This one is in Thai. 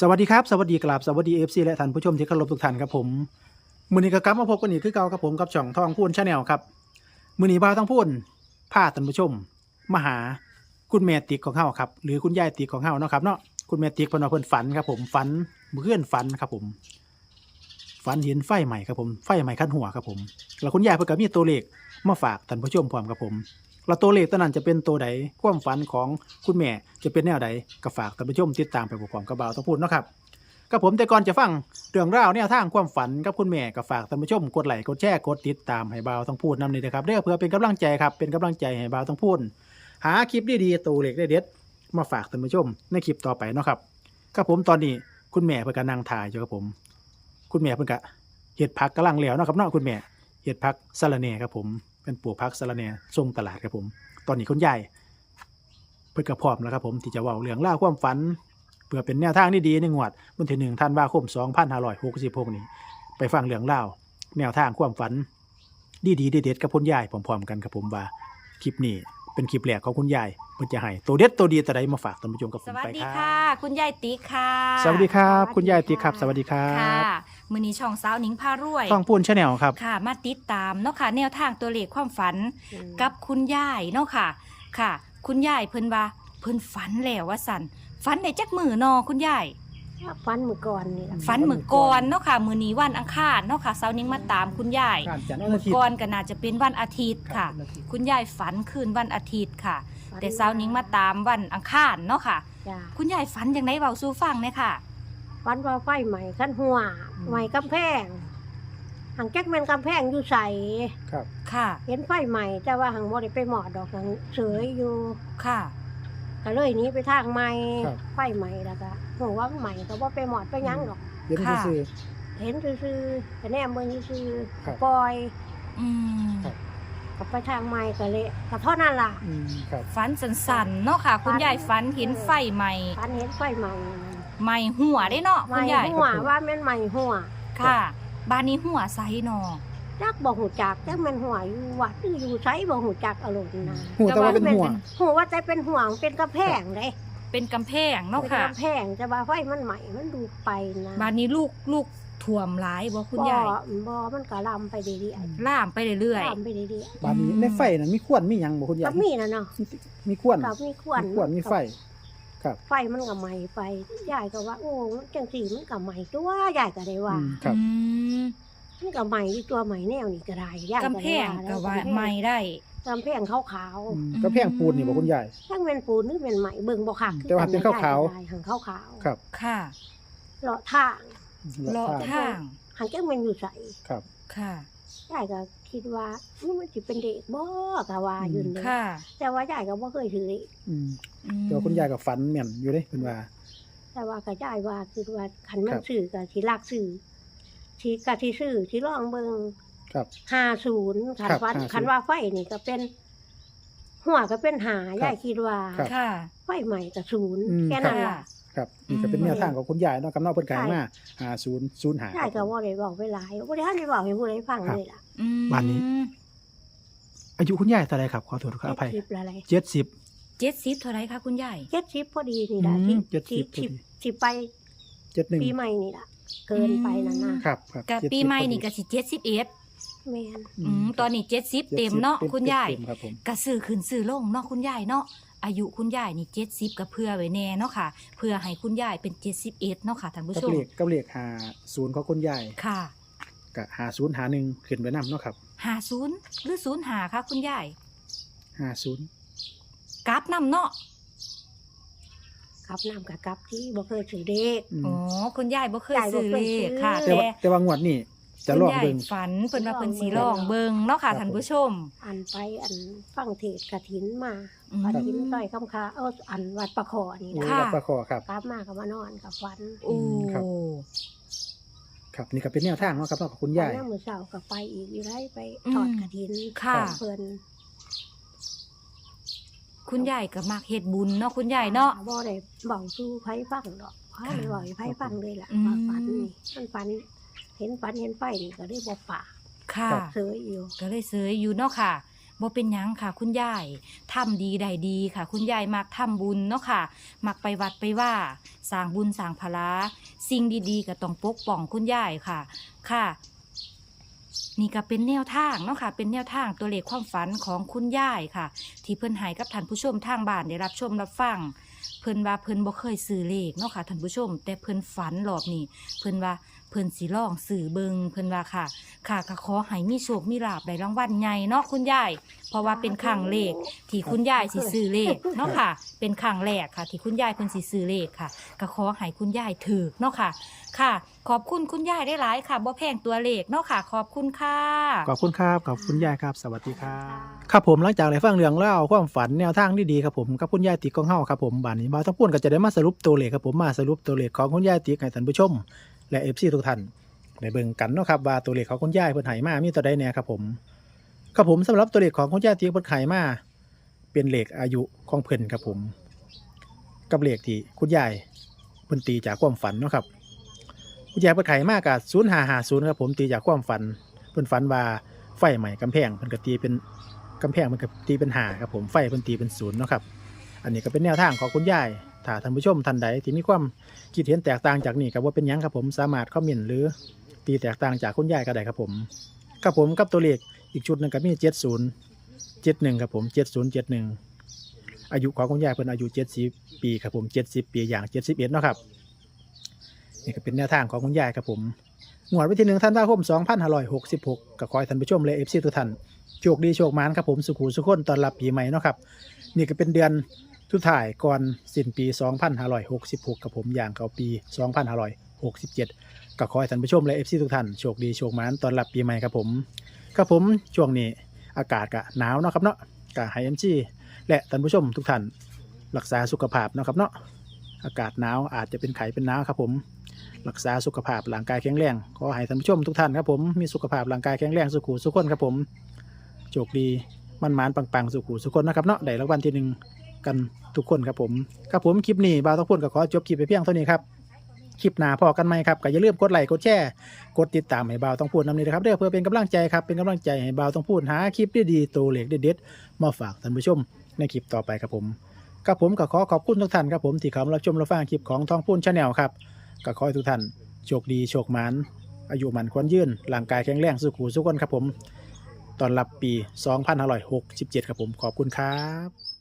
สวัสดีครับ สวัสดีกราบสวัสดีเอฟซีและท่านผู้ชมที่เคารพทุกท่านครับผมมือนี้ก็กลับมาพบกันอีกคือเก่าครับผมกับช่องทองพูนชาแนลครับมือนี้บ่าวต้องพูนพาท่านผู้ชมมาหาคุณแม่ติ๊กของเฮาครับหรือคุณยายติ๊กของเฮาเนาะครับเนาะคุณแม่ติ๊กเพนว่าเพิ่นฝันครับผมฝันเมื่อนฝันครับผม ฝันเห็นไฟใหม่ครับผมไฟใหม่ขั้นหัวครับผม แล้วคุณยายเพิ่นก็มีตัวเลขมาฝากท่านผู้ชมพร้อมครับผม แล้วตัวเลขตัวนั้นจะเป็นตัวใดความฝันของคุณแม่จะเป็นแนวใดก็ฝากท่านผู้ชมติดตามไปพร้อมๆกับบ่าวต้องพูดนะครับกับผมแต่ก่อนจะฟังเรื่องราวแนวทางความฝันกับคุณแม่ก็ฝากท่านผู้ชมกดไลค์กดแชร์กดติดตามให้บ่าวต้องพูดนำนี่นะครับเด้อเพื่อเป็นกำลังใจครับเป็นกำลังใจให้บ่าวต้องพูดหาคลิปดีๆตัวเล็กเด็ดๆมาฝากท่านผู้ชมในคลิปต่อไปเนาะครับกับผมตอนนี้คุณแม่เพิ่นก็นั่งถ่ายอยู่กับผม คุณแม่เพิ่นก็เห็ดผักกำลังแล้วนะครับเนาะคุณแม่เห็ดผักสะระแหน่ครับผม เป็นปลูกผักสะระแหน่ส่งตลาดครับผม ตอนนี้คุณยายเพิ่นก็พร้อมแล้วครับผมที่จะเว้าเรื่องราวความฝัน เพื่อเป็นแนวทางที่ดีในงวดวันที่หนึ่งธันวาคม2566นี้ ไปฟังเรื่องเล่าวแนวทางความฝัน ดีดีๆเด็ดๆกับคุณยายพร้อมๆกันครับผมว่าคลิปนี้เป็นคลิปแรกของคุณยายเพิ่นจะให้ตัวเด็ดตัวดีตัวใดมาฝากท่านผู้ชมกับผสมวัสไปดีครัค่ะ บคุณยายติ๊กค่ะ สวัสดีครับ คุณยายติ๊กครับ สวัสดีครัค่ะบ มือนี้ช่องสาวหนิงพารวยต้องพูนชาแนลครับ ค่ะ มาติดตามเนาะค่ะ แนวทางตัวเลขความฝันกับคุณยายเนาะค่ะ ค่ะ คุณยายเพิ่นว่าเพิ่นฝันแล้วว่าสันฝันในจักมือนอคุณยายฟันมือก่อนนี่ล่ะฝันมือก่อนเนาะค่ะ มือนี้วันอังคารเนาะค่ะสาวหนิงมาตามคุณยายการจัดมือาอทิตย์ก่อนก็น่าจะเป็นวันอาทิตย์ค่ะรับคุณยายฝันคืนวันอาทิตย์ค่ะฝันแต่สาวหนิงมาตามวันอังคารเนาะค่ะจ้ะคุณยายฝันอย่างไรเบาสู้ฟังเลยค่ะ ฟันว่าไฟใหม่ขั้นหัวใหม่กำแพงหังแจ็คแมนกำแพงอยู่ใสครับ ค่ะ เห็นไฟใหม่แต่ว่าหังบ่ได้ไปหมอดดอกหังเสยอยู่ค่ะก็เลยหนี้ไปทางใหม่ครับ ไฟใหม่แล้วก็หัวาใหม่ก็บ่ไปหมอดไปหยังดอกเดี๋ยวนี้ค่ะซื้อเห็นซื่อๆแต่แน่เมืองซื่อครับ ปล่อยอืมครับก็ไปทางใหม่ก็เลยก็เท่านั้นล่ะอืมครับ ฝันสันๆเนาะค่ะ คุณยายฝันเห็นไฟใหม่ฟันเห็นไฟใหม่ ใหม่หัวได้เนาะใหคุม่ณยายหัวว่าแม่นใหม่หัวค่ะ บ้านนี้หัวไซเนาะจักบ่หูจักจักแม่นหัวอยู่วัดหรืออยู่ไสบ่หูจักอารมณ์นะหัวแต่ว่าเป็นหัว หัวว่าแต่เป็นห่วงเป็นกระแพงเลยเป็นกำแพงเนาะเป็นค่ะ กระแพงจะว่าไฟมันใหม่มันดูไปนะบ้านนี้ลูกลูกถ่วมหลายบ่คุณยายบ่บ่มันก็ลำไปเรื่อยล่ามไปเรื่อยๆลำไปเรื่อยบ้านนี้ในไฟนั้นมีขวดมีหยังบ่คุณๆยาก็ยมีนะเนาะมีขวดก็มีขวดมีขวดมีไฟ ครับ ไฟมันก็ใหม่ไปยายก็ว่า โอ้มันจังสีมันก็ใหม่ตัวยายก็ได้ว่าอืมๆครับ อืมมันก็ใหม่ที่ตัวใหม่แนวนี่ก็ได้ยายกำแพงก็ว่าด้ใหม่ได้ กำแพงขาวอืม ก็แพงปูนนี่บ่คุณยาย ๆทั้งเป็นปูนหรือเป็นใหม่เบิ่งบ่คักแต่ว่าเป็นขาวๆได้หังขาวๆครับค่ะเลาะทางเลาะทาง หังจังแมันอยู่ใสครับ ค่ะ ยายก็ คิดว่านี่มันสิเป็นเด็กบ่ก็ว่าอยู่นี่ค่ะ แต่ว่ายายก็บ่เคยถือเลขอืมอืมแต่ว่าคุณยายก็ฝันแม่นอยู่เด้เพิ่นว่า แต่ว่าก็ยายว่าคือว่าคันมัคนรับซื้อก็สิลักซื้อสิก็สิซื้อสิลองเบิ่งครับ50คันครับว่า50คันว่าไฟนี่ก็เป็น หัวก็เป็นหาครับยายคิดว่า ครับ ค่ะ ไฟใหม่ก็ศูนย์อืม แค่นั้นล่ะ ค รับนี่ก็เป็นแนวทางของคุณยายเนาะกำเนาะเพิ่นกลายมา50 05ยายก็บ่ได้บอกไปหลายบ่ได้ทันได้บอกให้ผู้ใดฟังครับเลยล่ะอืมบ้านนี้ อายุคุณยายเท่าไหร่ครับขอโทษขออภัยเจ็ดสิบอะไร70เจ็ดสิบเท่าไรคะคุณยายเจ็ดสิบพอดีนี่ล่ะอืที่ม70ที่พอดีที่ที่ไป71ปีใหม่นี่ล่ะเกินไปนั่นนะครับครับกับ70ปีใหม่นี่พก็อดีสิเจ็ดสิบเอ็ดแม่นอืมตอนนี้เจ็ดสิบเต็มเนาะ70คุณยายเต็มครับผมกระซื้อขึ้นซื้อลงเนาะคุณยายเนาะ อายุคุณยายนี่เจ็ดสิบกับเพื่อไว้แน่เนาะค่ะ เพื่อให้คุณยายเป็นเจ็ดสิบเอ็ดเนาะค่ะท่านผู้กับชมเลขกับเลข50ของคุณยายค่ะกับ50 51ขึ้นไปนํเนาะครับหาศูนย์หรือศูนย์หาค่ะคุณยาย50กราฟนำเนาะกับน้ำกับกับที่บ่เคยถือเด็ก อืมอ๋อคุณยายบ่เคยยายบ่ซื้อเคเลยซื้ขอค่ะแต่ว่าแต่ว่างวดนี้ จะลองคุณยายเบิ่งฝันเพิ่นว่าเพิ่นสีลลอองงเบิ่เบิ่งงเนาะค่ะครับท่านผู้ชม อันไปอันฟังเทศกระถินมาอืม กระถินต่อยคำคาเอออันวัดประคอนี่โอ้นะค่ะวัดประคอครับ กลับมาก็มานอนกับฟันโอ้ครับ ครับนี่ก็เป็นแนวทางเนาะครับเนาะของคุณยาย วันนั้นมื้อเช้าก็ไปอีกอยู่ไรไปทอดกระถินค่ะเพิ่นคุณยายก็มักเฮ็ดบุญเนาะคุณยายเนาะ บ่ได้เว้าสู่ไผฟังดอกเพราะค่ะได้เว้าให้ไผฟังเลยล่ะอืม ว่าฝันนี่มันฝัน เห็นฝันเห็นไฟนี่ก็ได้บ่ฝากค่ะครับเสยอยู่ ก็เลยซื้ออยู่เนาะค่ะบ่เป็นหยังค่ะ คุณยายทำดีได้ดีค่ะ คุณยายมักทำบุญเนาะค่ะ มักไปวัดไปว่าสร้างบุญสร้างพลาสิ่งดีๆก็ต้องปกป้องคุณยายค่ะ ค่ะ นี่ก็เป็นแนวทางเนาะค่ะ เป็นแนวทางตัวเลขความฝันของคุณยายค่ะ ที่เพิ่นให้กับท่านผู้ชมทางบ้านได้รับชมรับฟังเพิ่นว่าเพิ่นบ่เคยซื้อเลขเนาะค่ะท่านผู้ชม แต่เพิ่นฝันรอบนี้เพิ่นว่าเพิ่นสิลองซื้อเบิงเพิ่นว่าค่ะ ค่ะก็ขอให้มีโชคมีลาภได้รางวัลใหญ่เนาะคุณยายเพราะว่าเป็นครั้งเลขที่คุณยายสิซื้อเลขเนาะค่ะ เป็นครั้งแรกค่ะ ที่คุณยายเพิ่นสิซื้อเลขค่ะก็ขอให้คุณยายถูกเนาะค่ะ ค่ะ ขอบคุณคุณยายได้หลายค่ะบ่แพงตัวเลขเนาะค่ะ ขอบคุณค่ะ ขอบคุณครับขอบคุณยายครับ สวัสดีครับครับผมหลังจากได้ฟังเรื่องเล่าความฝันแนวทางที่ดีครับผมกับคุณยายติ๊กของเฮาครับผมบ้านนี้บ่าวทั้งพูนก็จะได้มาสรุปตัวเลขครับผมมาสรุปตัวเลขของคุณยายติ๊กให้ท่านผู้ชม และ FC ทุกท่านได้เบิ่งกันเนาะครับว่าตัวเลขของคุณยายเพิ่นให้มามีตัวใดแน่ครับผมครับผมสำหรับตัวเลขของคุณยายติ๊กเพิ่นให้มาเป็นเลขอายุของเพิ่นครับผม กับเลขที่คุณยายเพิ่นตีจากความฝันเนาะครับคุณยายเพิ่นให้มากับ0550ครับผมตีจากความฝันเพิ่นฝันว่าไฟใหม่กำแพงเพิ่นก็ตีเป็นกำแพงมันก็ตีเป็นหาครับผมไฟเพิ่นตีเป็นศูนย์เนาะครับอันนี้ก็เป็นแนวทางของคุณยาย ถ้าท่านผู้ชมท่านใดที่มีความคิดเห็นแตกต่างจากนี้ก็บ่เป็นยังครับผมสามารถคอมเมนต์หรือตีแตกต่างจากคุณยายก็ได้ครับผมครับผมกับตัวเลขอีกชุดหนึ่งก็มี70 71ครับผม7071อายุของคุณยายเพิ่นอายุ70ปีครับผม70ปีอย่าง71เนาะครับนี่ก็เป็นแนวทางของคุณยายครับผมงวดวันที่หนึ่งธันวาคม2566ก็ขอให้ท่านผู้ชมและเอฟซีทุกท่านโชคดีโชคมานครับผมสุขุสุขคนตอนรับปีใหม่เนาะครับ นี่ก็เป็นเดือน สุดท้ายก่อนสิ้นปี 2566 กับผมอย่างเขาปี 2567 ก็ขอให้ท่านผู้ชมและเอฟซีทุกท่านโชคดีโชคมานตอนรับปีใหม่ครับผมครับผมช่วงนี้อากาศก็หนาวเนาะครับเนาะก็ให้เอ็มจีและท่านผู้ชมทุกท่านรักษาสุขภาพเนาะครับเนาะอากาศหนาวอาจจะเป็นไข้เป็นหนาวครับผมรักษาสุขภาพร่างกายแข็งแรงขอให้ท่านผู้ชมทุกท่านครับผมมีสุขภาพร่างกายแข็งแรงสุขุสุขคนครับผมโชคดีมันหมานปังๆสุขุสุขคนนะครับเนาะได้รางวัลที่หนึ่ง กันทุกคนครับผมครับผมคลิปนี้บ่าวต้องพูดก็ขอจบคลิปไปเพียงเท่านี้ครับคลิปหน้าพอกันไหมครับก็อย่าลืมกดไลค์กดแชร์กดติดตามให้บ่าวต้องพูดนำนี้นะครับเด้อเพื่อเป็นกำลังใจครับเป็นกำลังใจให้บ่าวต้องพูดหาคลิปดีๆตัวเล็กเด็ดๆมาฝากท่านผู้ชมในคลิปต่อไปครับผมครับผมก็ขอขอบคุณทุกท่านครับผมที่เข้ามารับชมรับฟังคลิปของทองพูนชาแนลครับก็ขอให้ทุกท่านโชคดีโชคหมานอายุมันควรยืนร่างกายแข็งแรงสุขุสุขคนครับผมตอนรับปี 2567 ครับผมขอบคุณครับ